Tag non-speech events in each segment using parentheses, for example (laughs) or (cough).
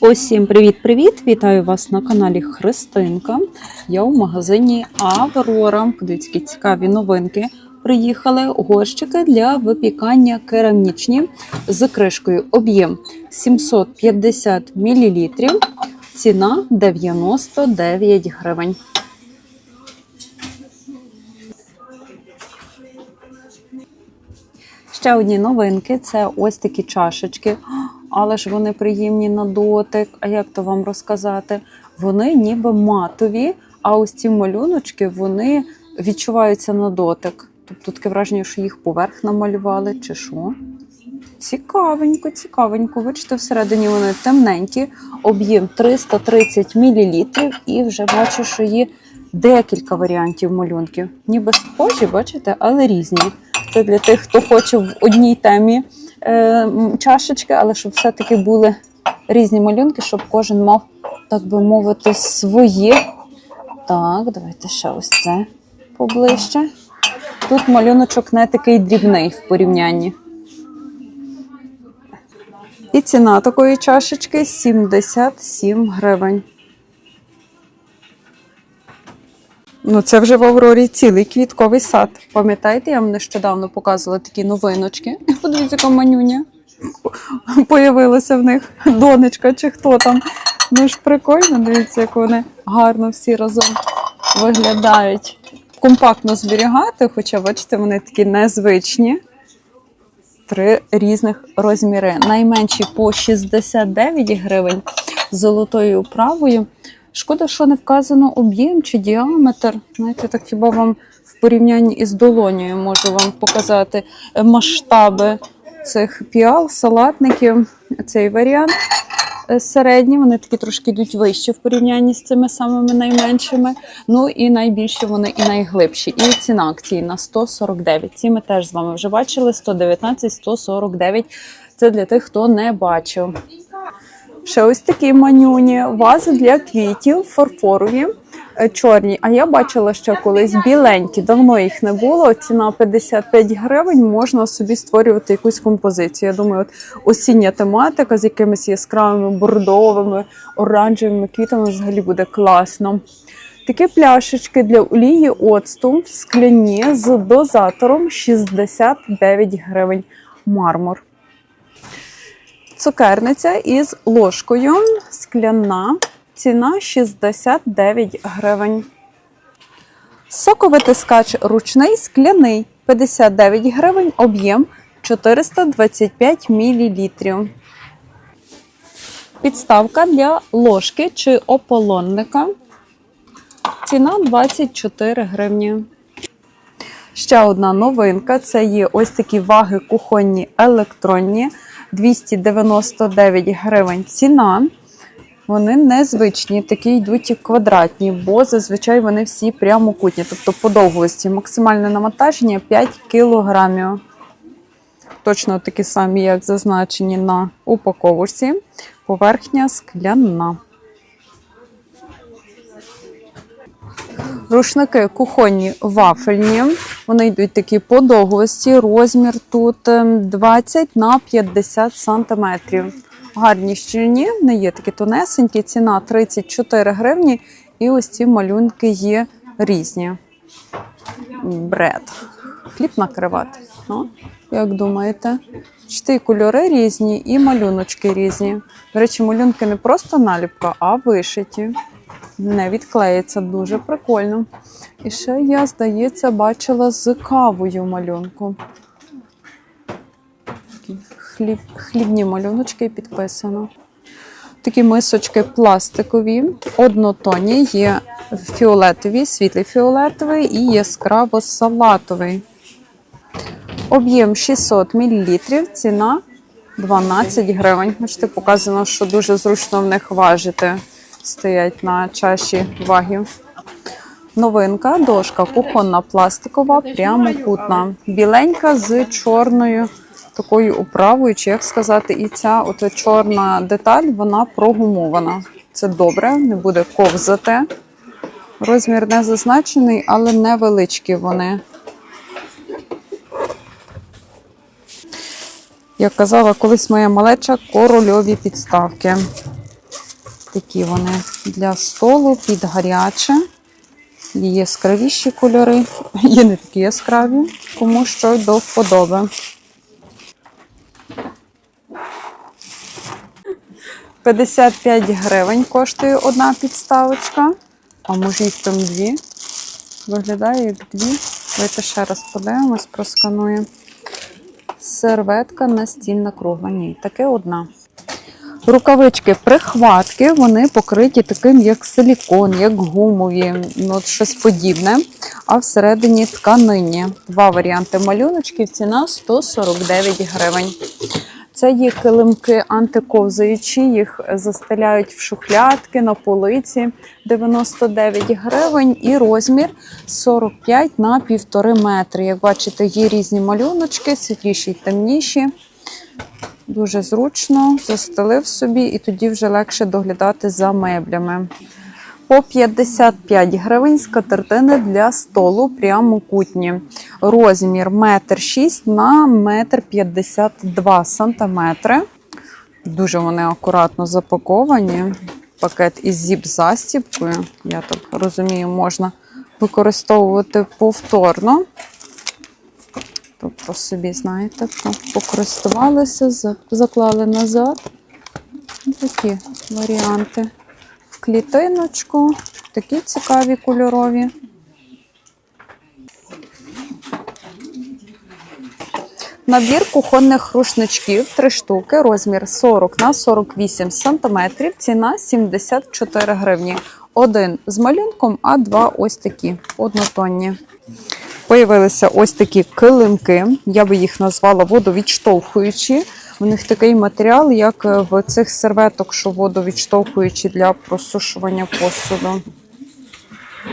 Усім привіт-привіт! Вітаю вас на каналі Христинка. Я у магазині Аврора. Подивіться, які цікаві новинки. Приїхали горщики для випікання керамічні з кришкою. Об'єм 750 мл. Ціна 99 гривень. Ще одні новинки це ось такі чашечки. Але ж вони приємні на дотик. А як то вам розказати? Вони ніби матові, а ось ці малюночки вони відчуваються на дотик. Тобто таке враження, що їх поверх намалювали, чи що. Цікавенько, цікавенько. Бачите, всередині вони темненькі, об'єм 330 мл, і вже бачу, що є декілька варіантів малюнків. Ніби схожі, бачите, але різні. Це для тих, хто хоче в одній темі е, чашечки, але щоб все-таки були різні малюнки, щоб кожен мав, так би мовити, своє. Так, давайте ще ось це поближче. Тут малюночок не такий дрібний в порівнянні. І ціна такої чашечки 77 гривень. Ну, це вже в Аврорі цілий квітковий сад. Пам'ятаєте, я вам нещодавно показувала такі новиночки. (laughs) Подивіться, яка манюня. Появилася в них донечка чи хто там. Ну ж прикольно, дивіться, як вони гарно всі разом виглядають. Компактно зберігати, хоча, бачите, вони такі незвичні. Три різних розміри. Найменші по 69 гривень золотою управою. Шкода, що не вказано об'єм чи діаметр. Знаєте, так хіба вам в порівнянні із долонею можу вам показати е, масштаби цих піал, салатників. Цей варіант е, середній, вони такі трошки йдуть вище в порівнянні з цими самими найменшими. Ну і найбільші вони і найглибші. І ціна акційна 149. Ці ми теж з вами вже бачили 119, 149. Це для тих, хто не бачив. Ще ось такі манюні, вази для квітів, фарфорові, е, чорні. А я бачила ще колись біленькі, давно їх не було. Ціна 55 гривень. Можна собі створювати якусь композицію. Я думаю, от осіння тематика з якимись яскравими бордовими, оранжевими квітами взагалі буде класно. Такі пляшечки для олії оцту скляні з дозатором 69 гривень. Мармур. Цукерниця із ложкою скляна. Ціна 69 гривень. Соковитискач ручний скляний 59 гривень, об'єм 425 мл. Підставка для ложки чи ополонника. Ціна 24 гривні. Ще одна новинка це є ось такі ваги кухонні електронні. 299 гривень ціна. Вони незвичні, такі йдуть квадратні, бо зазвичай вони всі прямокутні, тобто по довгості. Максимальне навантаження 5 кілограмів. Точно такі самі, як зазначені на упаковці. Поверхня скляна. Рушники кухонні вафельні. Вони йдуть такі по довгості. Розмір тут ем, 20 на 50 сантиметрів. Гарні щільні, не є такі тонесенькі. Ціна 34 гривні. І ось ці малюнки є різні. Бред. Хліб накривати. Ну, як думаєте? Чти кольори різні і малюночки різні. До речі, малюнки не просто наліпка, а вишиті не відклеїться дуже прикольно. І ще я, здається, бачила з кавою малюнку. Хліб, хлібні малюночки підписано. Такі мисочки пластикові, однотонні, є фіолетовий, світлий фіолетовий і яскраво салатовий. Об'єм 600 мл, ціна 12 гривень. Бачите, показано, що дуже зручно в них важити стоять на чаші вагів. Новинка, дошка кухонна пластикова, прямокутна. Біленька з чорною такою управою, чи як сказати, і ця от чорна деталь, вона прогумована. Це добре, не буде ковзати. Розмір не зазначений, але невеличкі вони. Як казала колись моя малеча, корольові підставки. Такі вони для столу під гаряче. Є яскравіші кольори, (laughs) є не такі яскраві, кому що до вподоби. 55 гривень коштує одна підставочка. А може їх там дві? Виглядає як дві. Давайте ще раз подивимось, проскануємо. Серветка настільна кругла. Ні, таке одна. Рукавички прихватки, вони покриті таким, як силікон, як гумові, ну от щось подібне. А всередині тканині. Два варіанти малюночків, ціна 149 гривень. Це є килимки антиковзаючі, їх застеляють в шухлядки на полиці 99 гривень і розмір 45 на 1,5 метри. Як бачите, є різні малюночки, світліші й темніші. Дуже зручно, застелив собі, і тоді вже легше доглядати за меблями. По 55 гривень скатертини для столу прямокутні. Розмір 1,6 на 1,52 см. Дуже вони акуратно запаковані. Пакет із зіп-застіпкою. Я так розумію, можна використовувати повторно. Тобто собі, знаєте, покористувалися, заклали назад. Такі варіанти. В клітиночку, такі цікаві кольорові. Набір кухонних рушничків 3 штуки, розмір 40 на 48 см, ціна 74 гривні. Один з малюнком, а два ось такі однотонні. Появилися ось такі килимки. Я би їх назвала водовідштовхуючі. У них такий матеріал, як е, в цих серветок, що водовідштовхуючі для просушування посуду.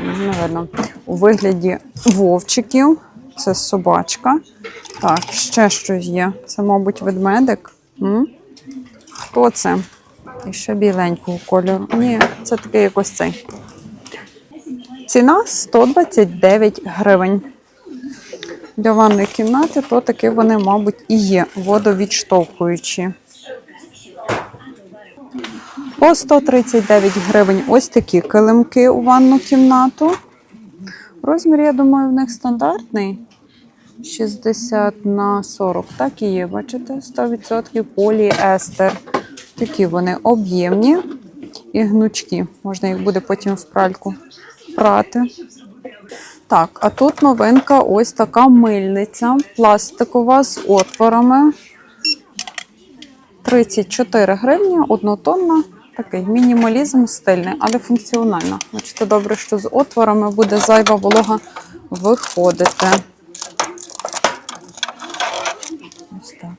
Не видно. У вигляді вовчиків. Це собачка. Так, ще щось є. Це, мабуть, ведмедик. М? Хто це? І ще біленького кольору. Ні, це такий якось цей. Ціна 129 гривень. Для ванної кімнати, то таки вони, мабуть, і є водовідштовхуючі. По 139 гривень ось такі килимки у ванну кімнату. Розмір, я думаю, в них стандартний. 60 на 40. Так і є, бачите? 100% поліестер. Такі вони об'ємні і гнучкі. Можна їх буде потім в пральку прати. Так, а тут новинка ось така мильниця пластикова з отворами. 34 гривні, однотонна. Такий мінімалізм стильний, але функціональна. Бачите, добре, що з отворами буде зайва волога виходити. Ось так.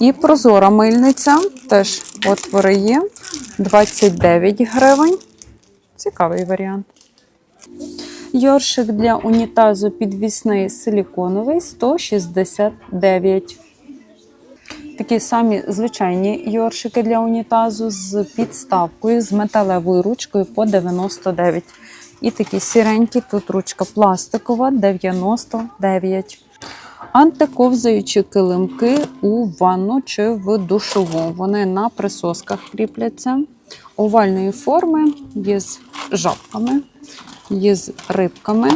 І прозора мильниця. Теж отвори є. 29 гривень. Цікавий варіант. Йоршик для унітазу підвісний силіконовий 169. Такі самі звичайні йоршики для унітазу з підставкою, з металевою ручкою по 99. І такі сіренькі, тут ручка пластикова 99. Антиковзаючі килимки у ванну чи в душову. Вони на присосках кріпляться. Овальної форми, є з жабками, є з рибками.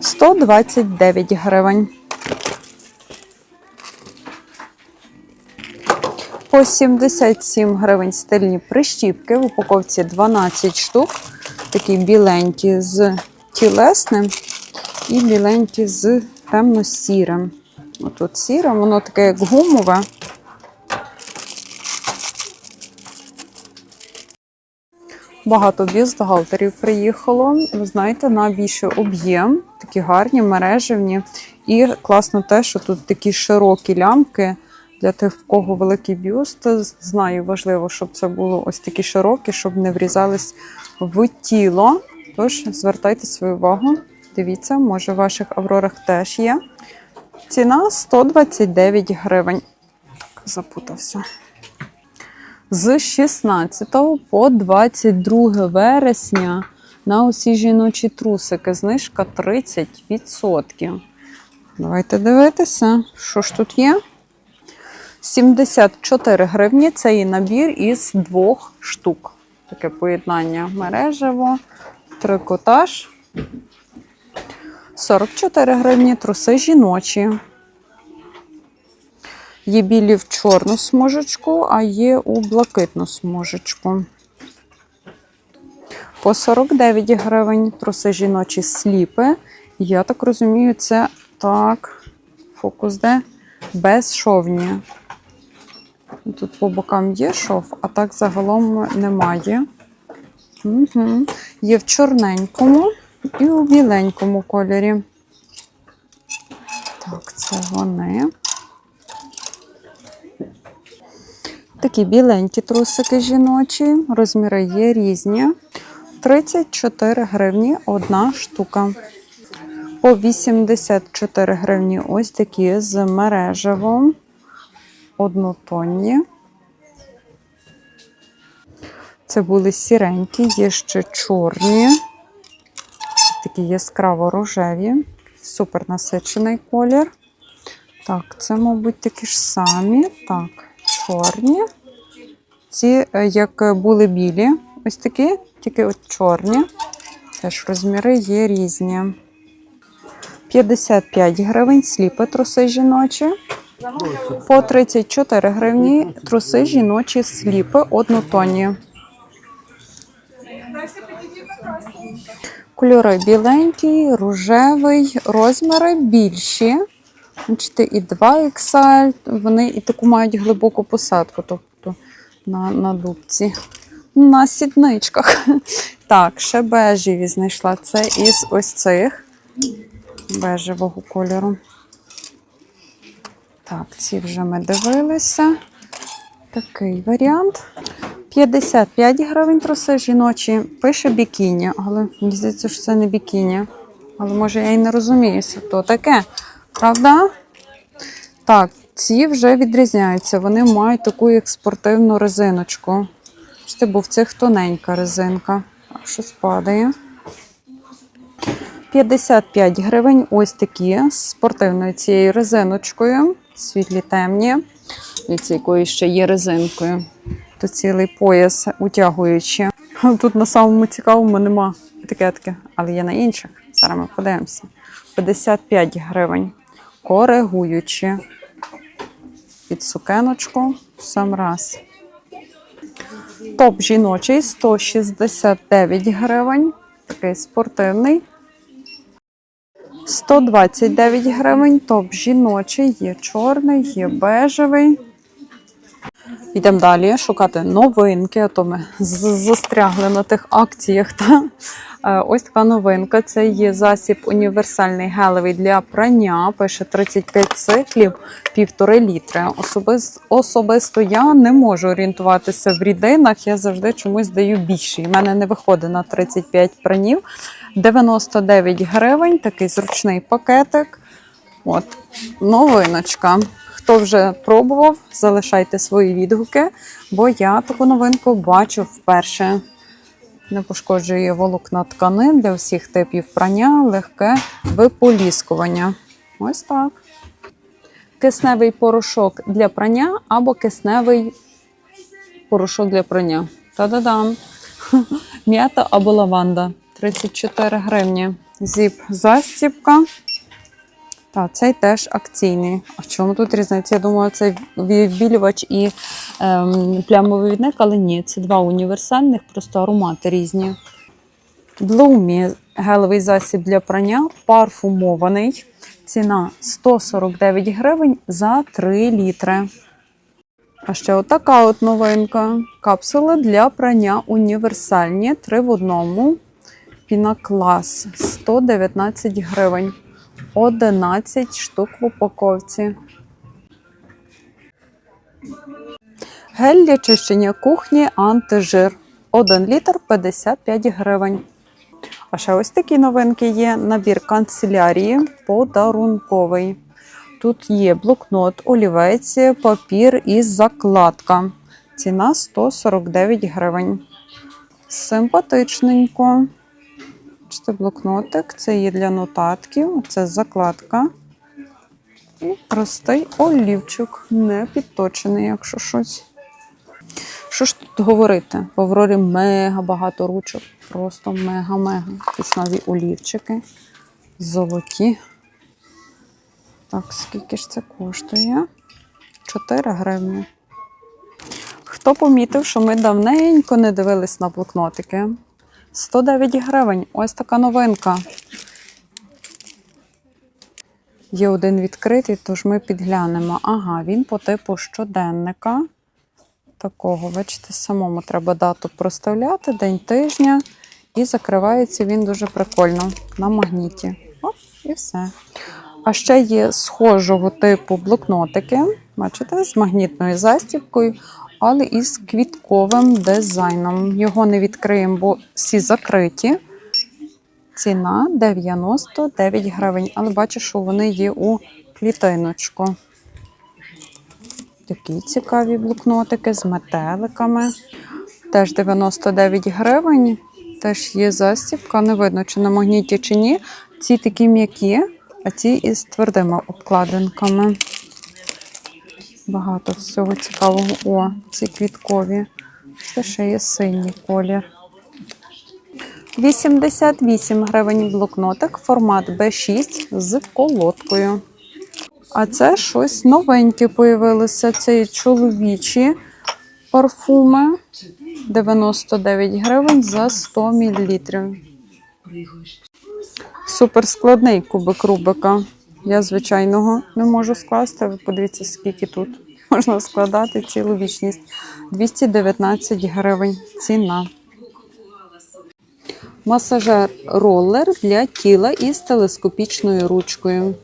129 гривень. По 77 гривень стильні прищіпки. В упаковці 12 штук. Такі біленькі з тілесним і біленькі з темно-сірим. Отут сіре, воно таке як гумове. Багато бюстгальтерів приїхало. Ви знаєте, на більший об'єм, такі гарні, мережевні. І класно те, що тут такі широкі лямки для тих, в кого великий бюст. Знаю, важливо, щоб це було ось такі широкі, щоб не врізались в тіло. Тож звертайте свою увагу. Дивіться, може, в ваших аврорах теж є. Ціна 129 гривень. Запутався. З 16 по 22 вересня на усі жіночі трусики знижка 30%. Давайте дивитися, що ж тут є. 74 гривні це і набір із двох штук. Таке поєднання мережево, трикотаж. 44 гривні труси жіночі. Є білі в чорну смужечку, а є у блакитну смужечку. По 49 гривень труси жіночі сліпи. Я так розумію, це так, фокус де безшовні. Тут по бокам є шов, а так загалом немає. Угу. Є в чорненькому і у біленькому кольорі. Так, це вони. Такі біленькі трусики жіночі, розміри є різні. 34 гривні одна штука. По 84 гривні ось такі з мережевом. Однотонні. Це були сіренькі, є ще чорні. Такі яскраво рожеві. Супер насичений колір. Так, це, мабуть, такі ж самі. Так, чорні. Ці, е, як були білі, ось такі, тільки от чорні. Теж розміри є різні. 55 гривень сліпи труси жіночі. По 34 гривні труси жіночі сліпи однотонні. Кольори біленький, рожевий, розміри більші. Бачите, і 2 XL, вони і таку мають глибоку посадку, тобто на, на дубці. На сідничках. (laughs) Так, ще бежеві знайшла. Це із ось цих бежевого кольору. Так, ці вже ми дивилися. Такий варіант. 55 гривень труси жіночі. Пише бікіні, але мені здається, що це не бікіні. Але може я і не розумію, що то таке. Правда? Так, ці вже відрізняються. Вони мають таку як спортивну резиночку. Бачите, бо в цих тоненька резинка. Так, щось падає. 55 гривень. Ось такі з спортивною цією резиночкою. Світлі темні. Від якої ще є резинкою. То цілий пояс утягуючи. Тут на самому цікавому нема етикетки, але є на інших. Зараз ми подивимося. 55 гривень. Коригуючи. Під сукеночку сам раз. Топ жіночий 169 гривень. Такий спортивний. 129 гривень. Топ жіночий, є чорний, є бежевий. Йдемо далі шукати новинки, а то ми застрягли на тих акціях. Та? Е, Ось така новинка. Це є засіб універсальний гелевий для прання. Пише 35 циклів, півтори літри. Особис- особисто я не можу орієнтуватися в рідинах. Я завжди чомусь даю більше. У мене не виходить на 35 пранів. 99 гривень, такий зручний пакетик. От, новиночка. Хто вже пробував, залишайте свої відгуки, бо я таку новинку бачу вперше. Не пошкоджує волокна тканин для всіх типів прання, легке виполіскування. Ось так. Кисневий порошок для прання або кисневий порошок для прання. Та-да-дам! (laughs) М'ята або лаванда. 34 гривні. Зіп застіпка. Так, цей теж акційний. А в чому тут різниця? Я думала, це відбілювач і ем, плямовий відник, але ні, це два універсальних, просто аромати різні. Блумі гелевий засіб для прання, парфумований. Ціна 149 гривень за 3 літри. А ще отака от новинка. Капсули для прання універсальні, 3 в одному. Пінаклас 119 гривень. 11 штук в упаковці. Гель для чищення кухні антижир. 1 літр 55 гривень. А ще ось такі новинки є. Набір канцелярії подарунковий. Тут є блокнот, олівець, папір і закладка. Ціна 149 гривень. Симпатичненько. Бачите, блокнотик, це є для нотатків, це закладка. І простий олівчик, не підточений, якщо щось. Що ж тут говорити? В Аврорі мега багато ручок. Просто мега-мега. Якісь нові олівчики. Золоті. Так, скільки ж це коштує? 4 гривні. Хто помітив, що ми давненько не дивились на блокнотики? 109 гривень. Ось така новинка. Є один відкритий, тож ми підглянемо. Ага, він по типу щоденника. Такого, бачите, самому треба дату проставляти, день тижня. І закривається він дуже прикольно на магніті. Оп, і все. А ще є схожого типу блокнотики, бачите, з магнітною застібкою, але із квітковим дизайном. Його не відкриємо, бо всі закриті. Ціна 99 гривень. Але бачу, що вони є у клітиночку. Такі цікаві блокнотики з метеликами. Теж 99 гривень. Теж є застібка. Не видно, чи на магніті, чи ні. Ці такі м'які, а ці із твердими обкладинками. Багато всього цікавого. О, ці квіткові. Це ще є синій колір. 88 гривень блокнотик, формат B6 з колодкою. А це щось новеньке появилося. Це чоловічі парфуми. 99 гривень за 100 мл. Суперскладний кубик Рубика. Я звичайного не можу скласти. Ви подивіться, скільки тут (laughs) можна складати цілу вічність. 219 гривень ціна. Масажер ролер для тіла із телескопічною ручкою.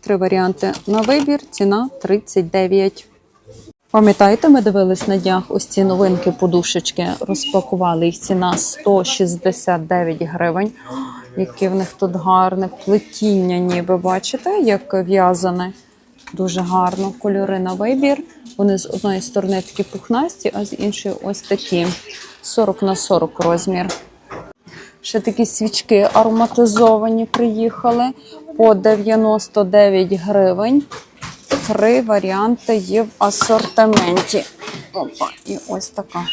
Три варіанти на вибір. Ціна 39. Пам'ятаєте, ми дивились на днях ось ці новинки подушечки, розпакували їх ціна 169 гривень. Яке в них тут гарне плетіння, ніби бачите, як в'язане. Дуже гарно. Кольори на вибір. Вони з одної сторони такі пухнасті, а з іншої ось такі. 40 на 40 розмір. Ще такі свічки ароматизовані приїхали по 99 гривень. Три варіанти є в асортименті. Опа, і ось така.